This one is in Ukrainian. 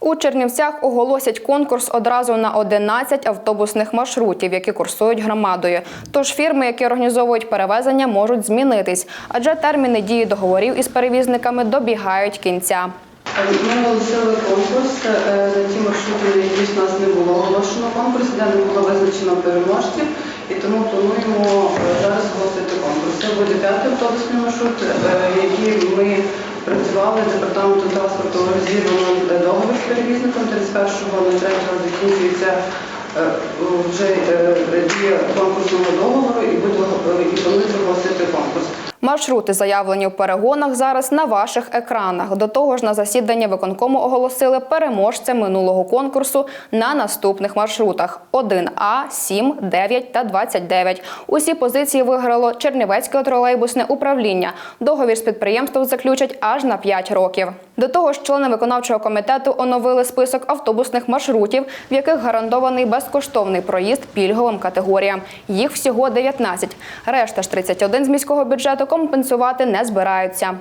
У Чернівцях оголосять конкурс одразу на 11 автобусних маршрутів, які курсують громадою. Тож фірми, які організовують перевезення, можуть змінитись, адже терміни дії договорів із перевізниками добігають кінця. Ми оголосили конкурс е, на ті маршрути, які в нас не було оголошено конкурс, де не було визначено переможців, і тому плануємо е, зараз оголосити конкурс. Це буде п'ятий автобусний маршрут, е, який ми працювали департаментом транспорту з перевізником 31.03 закінчується е, вже е, дія конкурсного договору і буде е, оголосити конкурс. Маршрути, заявлені в перегонах, зараз на ваших екранах. До того ж, на засіданні виконкому оголосили переможця минулого конкурсу на наступних маршрутах: 1А, 7, 9 та 29. Усі позиції виграло Чернівецьке тролейбусне управління. Договір з підприємством заключать аж на 5 років. До того ж, члени виконавчого комітету оновили список автобусних маршрутів, в яких гарантований безкоштовний проїзд пільговим категоріям. Їх всього 19. Решта ж 31 з міського бюджету компенсувати не збираються.